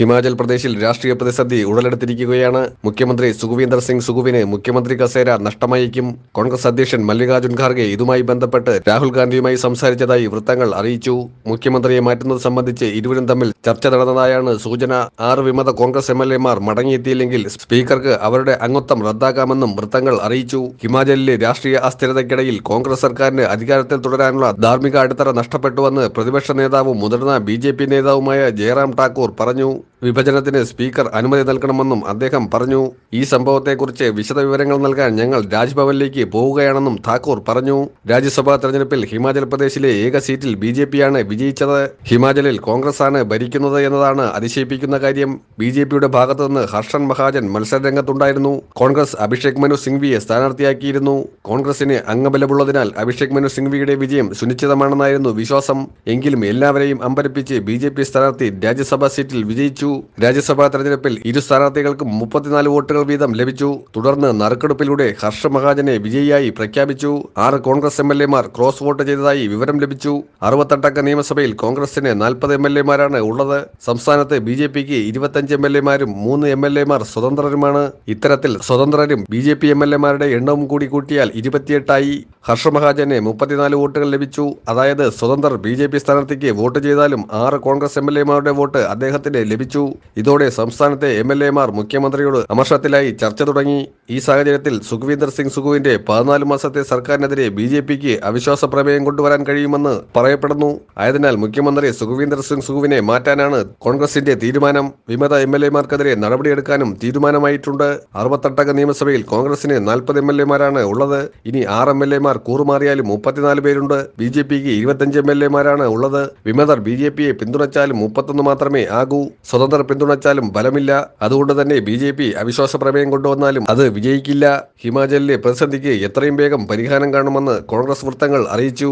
ഹിമാചൽ പ്രദേശിൽ രാഷ്ട്രീയ പ്രതിസന്ധി ഉടലെടുത്തിരിക്കുകയാണ്. മുഖ്യമന്ത്രി സുഖവീന്ദർ സിംഗ് സുഖുവിന് മുഖ്യമന്ത്രി കസേര നഷ്ടമായേക്കും. കോൺഗ്രസ് അധ്യക്ഷൻ മല്ലികാർജുൻ ഖാർഗെ ഇതുമായി ബന്ധപ്പെട്ട് രാഹുൽ ഗാന്ധിയുമായി സംസാരിച്ചതായി വൃത്തങ്ങൾ അറിയിച്ചു. മുഖ്യമന്ത്രിയെ മാറ്റുന്നത് സംബന്ധിച്ച് ഇരുവരും തമ്മിൽ ചർച്ച നടന്നതായാണ് സൂചന. ആറ് വിമത കോൺഗ്രസ് എം എൽ എമാർ മടങ്ങിയെത്തിയില്ലെങ്കിൽ സ്പീക്കർക്ക് അവരുടെ അംഗത്വം റദ്ദാക്കാമെന്നും വൃത്തങ്ങൾ അറിയിച്ചു. ഹിമാചലിലെ രാഷ്ട്രീയ അസ്ഥിരതയ്ക്കിടയിൽ കോൺഗ്രസ് സർക്കാരിന് അധികാരത്തിൽ തുടരാനുള്ള ധാർമ്മിക അടിത്തറ നഷ്ടപ്പെട്ടുവെന്ന് പ്രതിപക്ഷ നേതാവും മുതിർന്ന ബി നേതാവുമായ ജയറാം ഠാക്കൂർ പറഞ്ഞു. വിഭജനത്തിന് സ്പീക്കർ അനുമതി നൽകണമെന്നും അദ്ദേഹം പറഞ്ഞു. ഈ സംഭവത്തെക്കുറിച്ച് വിശദവിവരങ്ങൾ നൽകാൻ ഞങ്ങൾ രാജ്ഭവനിലേക്ക് പോവുകയാണെന്നും താക്കൂർ പറഞ്ഞു. രാജ്യസഭാ തെരഞ്ഞെടുപ്പിൽ ഹിമാചൽ പ്രദേശിലെ ഏക സീറ്റിൽ ബി ജെ പിയാണ് വിജയിച്ചത്. ഹിമാചലിൽ കോൺഗ്രസാണ് ഭരിക്കുന്നത് എന്നതാണ് അതിശയിപ്പിക്കുന്ന കാര്യം. ബി ജെ പിയുടെ ഭാഗത്തുനിന്ന് ഹർഷൻ മഹാജൻ മത്സരരംഗത്തുണ്ടായിരുന്നു. കോൺഗ്രസ് അഭിഷേക് മനു സിംഗ്വിയെ സ്ഥാനാർത്ഥിയാക്കിയിരുന്നു. കോൺഗ്രസിന് അംഗബലമുള്ളതിനാൽ അഭിഷേക് മനു സിംഗ്വിയുടെ വിജയം സുനിശ്ചിതമാണെന്നായിരുന്നു വിശ്വാസം. എങ്കിലും എല്ലാവരെയും അമ്പരപ്പിച്ച് ബി സ്ഥാനാർത്ഥി രാജ്യസഭാ സീറ്റിൽ വിജയിച്ചു. രാജ്യസഭാ തെരഞ്ഞെടുപ്പിൽ ഇരു സ്ഥാനാർത്ഥികൾക്കും മുപ്പത്തിനാല് വോട്ടുകൾ വീതം ലഭിച്ചു. തുടർന്ന് നറുക്കെടുപ്പിലൂടെ ഹർഷ മഹാജനെ വിജയിയായി പ്രഖ്യാപിച്ചു. ആറ് കോൺഗ്രസ് എം എൽ എമാർ ക്രോസ് വോട്ട് ചെയ്തതായി വിവരം ലഭിച്ചു. അറുപത്തെട്ടക്ക നിയമസഭയിൽ കോൺഗ്രസിന് നാൽപ്പത് എം എൽ എമാരാണ് ഉള്ളത്. സംസ്ഥാനത്ത് ബി ജെ പിക്ക് ഇരുപത്തഞ്ച് എം എൽ എമാരും മൂന്ന് എം എൽ എമാർ സ്വതന്ത്രരുമാണ്. ഇത്തരത്തിൽ സ്വതന്ത്രരും B J P M L എമാരുടെ എണ്ണവും കൂടി കൂട്ടിയാൽ ഇരുപത്തിയെട്ടായി. ഹർഷ മഹാജന് മുപ്പത്തിനാല് വോട്ടുകൾ ലഭിച്ചു. അതായത് സ്വതന്ത്രർ ബി ജെ പി സ്ഥാനാർത്ഥിക്ക് വോട്ട് ചെയ്താലും ആറ് കോൺഗ്രസ് എം എൽ എമാരുടെ വോട്ട് അദ്ദേഹത്തിന് ലഭിച്ചു. ഇതോടെ സംസ്ഥാനത്തെ എം എൽ എമാർ മുഖ്യമന്ത്രിയോട് അമർഷത്തിലായി ചർച്ച തുടങ്ങി. ഈ സാഹചര്യത്തിൽ സുഖ്വീന്ദർ സിംഗ് സുഖുവിന്റെ പതിനാല് മാസത്തെ സർക്കാരിനെതിരെ ബി ജെ പിക്ക് അവിശ്വാസ പ്രമേയം കൊണ്ടുവരാൻ കഴിയുമെന്ന് പറയപ്പെടുന്നു. ആയതിനാൽ മുഖ്യമന്ത്രി സുഖ്വീന്ദർ സിംഗ് സുഖുവിനെ മാറ്റാനാണ് കോൺഗ്രസിന്റെ തീരുമാനം. വിമത എം എൽ എമാർക്കെതിരെ നടപടിയെടുക്കാനും തീരുമാനമായിട്ടുണ്ട്. അറുപത്തെട്ടംഗ നിയമസഭയിൽ കോൺഗ്രസിന് നാൽപ്പത് എം എൽ എമാരാണ് ഉള്ളത്. ഇനി ആറ് എം എൽ എമാർ കൂറുമാറിയാലും മുപ്പത്തിനാല് പേരുണ്ട്. ബി ജെ പിക്ക് ഇരുപത്തിയഞ്ച് എം എൽ എമാരാണ് ഉള്ളത്. വിമതർ ബി ജെ പിയെ പിന്തുണച്ചാലും മുപ്പത്തൊന്ന് മാത്രമേ ആകൂ. സ്വതന്ത്രർ പിന്തുണച്ചാലും ബലമില്ല അതുകൊണ്ട് തന്നെ ബി ജെ പി അവിശ്വാസ പ്രമേയം കൊണ്ടുവന്നാലും അത് വിജയിക്കില്ല. ഹിമാചലിലെ പ്രതിസന്ധിക്ക് എത്രയും വേഗം പരിഹാരം കാണുമെന്ന് കോൺഗ്രസ് വൃത്തങ്ങൾ അറിയിച്ചു.